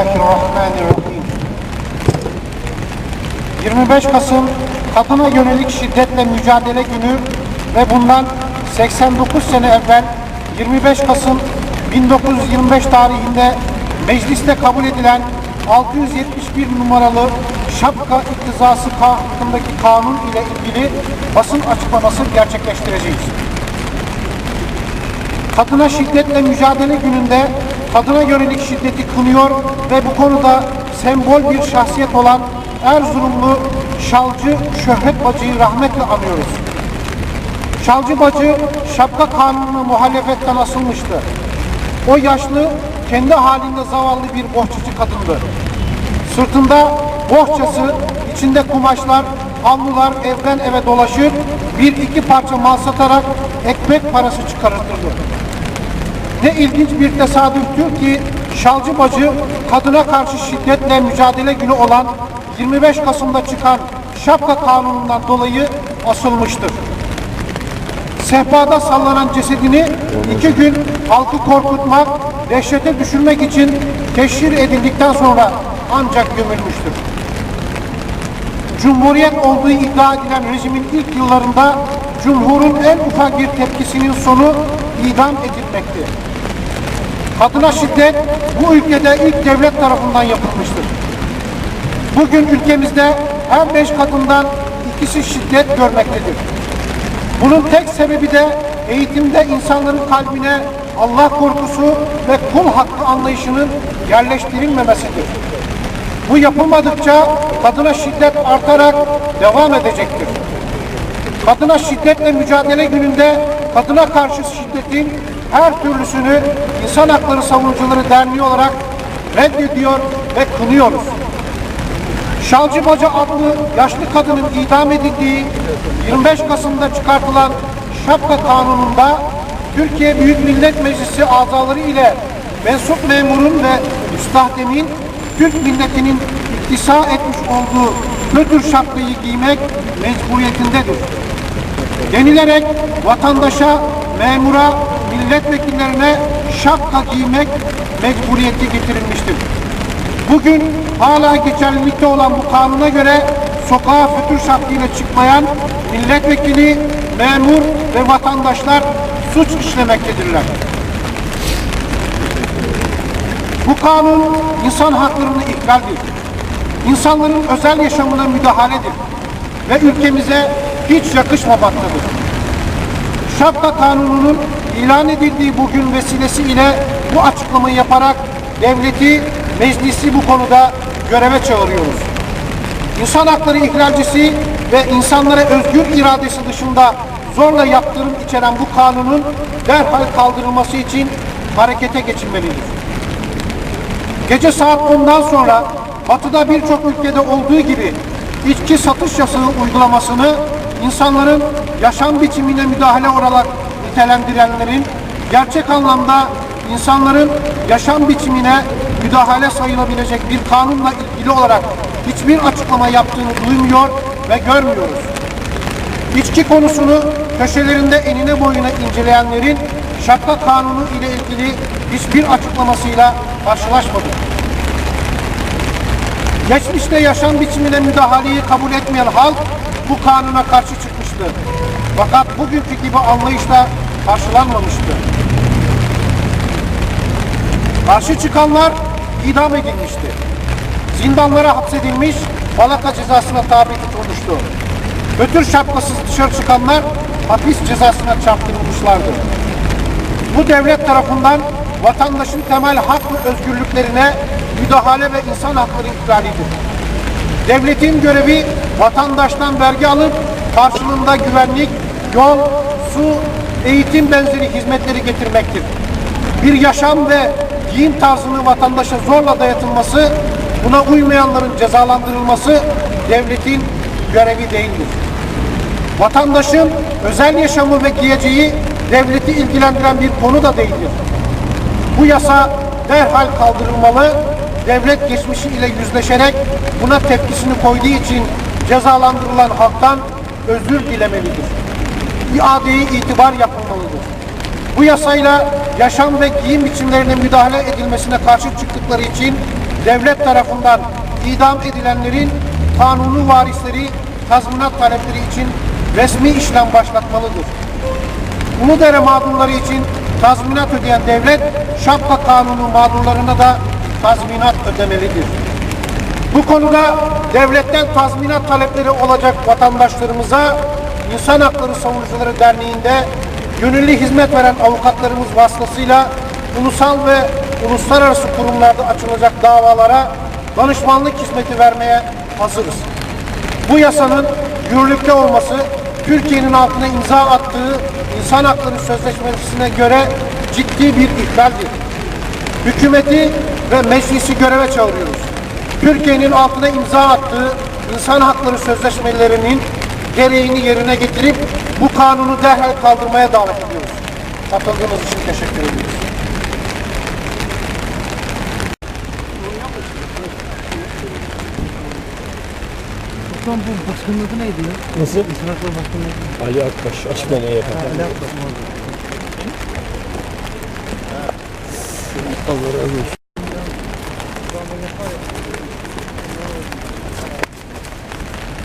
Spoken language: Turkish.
Bismillahirrahmanirrahim. 25 Kasım kadına yönelik şiddetle mücadele günü ve bundan 89 sene evvel 25 Kasım 1925 tarihinde mecliste kabul edilen 671 numaralı şapka iktizası hakkındaki kanun ile ilgili basın açıklaması gerçekleştireceğiz. Kadına şiddetle mücadele gününde kadına yönelik şiddeti kınıyor ve bu konuda sembol bir şahsiyet olan Erzurumlu Şalcı Şöhret Bacı'yı rahmetle anıyoruz. Şalcı Bacı şapka kanununa muhalefetten asılmıştı. O yaşlı, kendi halinde zavallı bir bohçacı kadındı. Sırtında bohçası, içinde kumaşlar, havlular evden eve dolaşır, bir iki parça mal satarak ekmek parası çıkartırdı. Ne ilginç bir tesadüftür ki Şalcı Bacı kadına karşı şiddetle mücadele günü olan 25 Kasım'da çıkan şapka kanunundan dolayı asılmıştır. Sehpada sallanan cesedini iki gün halkı korkutmak, dehşete düşürmek için teşhir edildikten sonra ancak gömülmüştür. Cumhuriyet olduğu iddia edilen rejimin ilk yıllarında Cumhur'un en ufak bir tepkisinin sonu idam edilmekti. Kadına şiddet bu ülkede ilk devlet tarafından yapılmıştır. Bugün ülkemizde her beş kadından ikisi şiddet görmektedir. Bunun tek sebebi de eğitimde insanların kalbine Allah korkusu ve kul hakkı anlayışının yerleştirilmemesidir. Bu yapılmadıkça kadına şiddet artarak devam edecektir. Kadına şiddetle mücadele gününde kadına karşı şiddetin her türlüsünü İnsan Hakları Savunucuları Derneği olarak reddediyor ve kınıyoruz. Şalcı Baca adlı yaşlı kadının idam edildiği 25 Kasım'da çıkartılan şapka kanununda Türkiye Büyük Millet Meclisi azaları ile mensup memurun ve müstahdemin Türk milletinin iktisa etmiş olduğu kötü şapkayı giymek mecburiyetindedir. Denilerek vatandaşa, memura, milletvekillerine şapka giymek mecburiyeti getirilmiştir. Bugün hala geçerlilikte olan bu kanuna göre sokağa fötür şapkayla çıkmayan milletvekili, memur ve vatandaşlar suç işlemektedirler. Bu kanun insan haklarını ihlaldir. İnsanların özel yaşamına müdahaledir ve ülkemize hiç yakışmamaktadır. Şapka kanununun ilan edildiği bugün vesilesiyle bu açıklamayı yaparak devleti, meclisi bu konuda göreve çağırıyoruz. İnsan hakları ihlalcisi ve insanlara özgür iradesi dışında zorla yaptırım içeren bu kanunun derhal kaldırılması için harekete geçilmelidir. Gece saat 10'dan sonra batıda birçok ülkede olduğu gibi içki satış yasağı uygulamasını insanların yaşam biçimine müdahale olarak nitelendirenlerin gerçek anlamda insanların yaşam biçimine müdahale sayılabilecek bir kanunla ilgili olarak hiçbir açıklama yaptığını duymuyor ve görmüyoruz. İçki konusunu köşelerinde enine boyuna inceleyenlerin şapka kanunu ile ilgili hiçbir açıklamasıyla karşılaşmadık. Geçmişte yaşam biçimine müdahaleyi kabul etmeyen halk bu kanuna karşı çıkmıştı. Fakat bugünkü gibi anlayışla karşılanmamıştı. Karşı çıkanlar idam edilmişti. Zindanlara hapsedilmiş, balaka cezasına tabi tutulmuştu. Götür şapkasız dışarı çıkanlar hapis cezasına çarptırılmışlardı. Bu devlet tarafından vatandaşın temel hak ve özgürlüklerine müdahale ve insan hakları ihlalidir. Devletin görevi vatandaştan vergi alıp karşılığında güvenlik, yol, su, eğitim benzeri hizmetleri getirmektir. Bir yaşam ve giyim tarzını vatandaşa zorla dayatılması, buna uymayanların cezalandırılması devletin görevi değildir. Vatandaşın özel yaşamı ve giyeceği devleti ilgilendiren bir konu da değildir. Bu yasa derhal kaldırılmalı, devlet geçmişi ile yüzleşerek buna tepkisini koyduğu için cezalandırılan halktan özür dilemelidir. İadeye itibar yapılmalıdır. Bu yasayla yaşam ve giyim biçimlerine müdahale edilmesine karşı çıktıkları için devlet tarafından idam edilenlerin kanunu varisleri tazminat talepleri için resmi işlem başlatmalıdır. Uludere mağdurları için tazminat ödeyen devlet, şapka kanunu mağdurlarına da tazminat ödemelidir. Bu konuda devletten tazminat talepleri olacak vatandaşlarımıza İnsan Hakları Savunucuları Derneği'nde gönüllü hizmet veren avukatlarımız vasıtasıyla ulusal ve uluslararası kurumlarda açılacak davalara danışmanlık hizmeti vermeye hazırız. Bu yasanın yürürlükte olması Türkiye'nin altına imza attığı İnsan Hakları Sözleşmesi'ne göre ciddi bir ihlaldir. Hükümeti ve meclisi göreve çağırıyoruz. Türkiye'nin altına imza attığı insan hakları sözleşmelerinin gereğini yerine getirip bu kanunu derhal kaldırmaya davet ediyoruz. Katıldığınız için teşekkür ediyoruz. Tam bu başkanın adı neydi ya? Nasıl? Hakları Başkanı'nın adı Ali Akbaş açıklamayı yapar. Ali Akbaş. Allah razı olsun.